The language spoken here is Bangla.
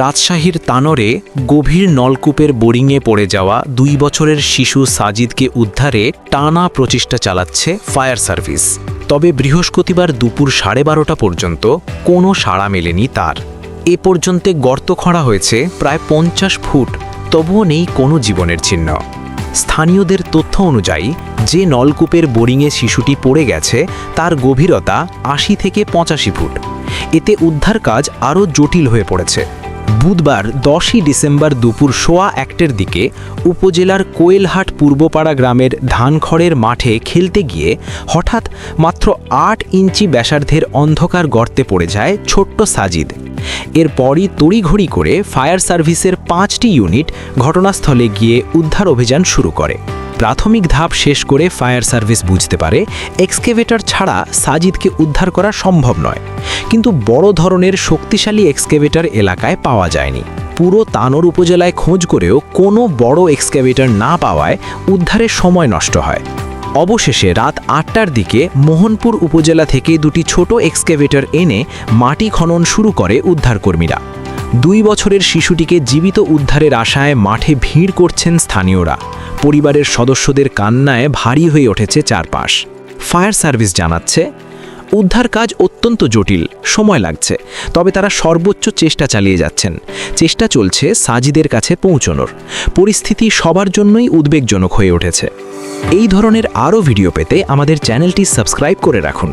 রাজশাহীর তানরে গভীর নলকূপের বোরিংয়ে পড়ে যাওয়া দুই বছরের শিশু সাজিদকে উদ্ধারে টানা প্রচেষ্টা চালাচ্ছে ফায়ার সার্ভিস। তবে বৃহস্পতিবার দুপুর সাড়ে বারোটা পর্যন্ত কোনো সাড়া মেলেনি তার। এ পর্যন্ত গর্ত খোঁড়া হয়েছে প্রায় পঞ্চাশ ফুট, তবুও নেই কোনো জীবনের চিহ্ন। স্থানীয়দের তথ্য অনুযায়ী, যে নলকূপের বোরিংয়ে শিশুটি পড়ে গেছে, তার গভীরতা আশি থেকে পঁচাশি ফুট। এতে উদ্ধার কাজ আরও জটিল হয়ে পড়েছে। বুধবার দশই ডিসেম্বর দুপুর সোয়া একটের দিকে উপজেলার কোয়েলহাট পূর্বপাড়া গ্রামের ধানখড়ের মাঠে খেলতে গিয়ে হঠাৎ মাত্র আট ইঞ্চি ব্যাসার্ধের অন্ধকার গর্তে পড়ে যায় ছোট্ট সাজিদ। এরপরই তড়িঘড়ি করে ফায়ার সার্ভিসের পাঁচটি ইউনিট ঘটনাস্থলে গিয়ে উদ্ধার অভিযান শুরু করে। প্রাথমিক ধাপ শেষ করে ফায়ার সার্ভিস বুঝতে পারে, এক্সকেভেটর ছাড়া সাজিদকে উদ্ধার করা সম্ভব নয়। কিন্তু বড় ধরনের শক্তিশালী এক্সকেভেটর এলাকায় পাওয়া যায়নি। পুরো তানোর উপজেলায় খোঁজ করেও কোনো বড় এক্সকেভেটর না পাওয়ায় উদ্ধারের সময় নষ্ট হয়। অবশেষে রাত আটটার দিকে মোহনপুর উপজেলা থেকে দুটি ছোট এক্সকেভেটর এনে মাটি খনন শুরু করে উদ্ধারকর্মীরা। দুই বছরের শিশুটিকে জীবিত উদ্ধারের আশায় মাঠে ভিড় করছেন স্থানীয়রা। পরিবারের সদস্যদের কান্নায় ভারী হয়ে উঠেছে চারপাশ। ফায়ার সার্ভিস জানাচ্ছে, উদ্ধার কাজ অত্যন্ত জটিল, সময় লাগছে, তবে তারা সর্বোচ্চ চেষ্টা চালিয়ে যাচ্ছেন। চেষ্টা চলছে সাজিদের কাছে পৌঁছনোর। পরিস্থিতি সবার জন্যই উদ্বেগজনক হয়ে উঠেছে। এই ধরনের আরও ভিডিও পেতে আমাদের চ্যানেলটি সাবস্ক্রাইব করে রাখুন।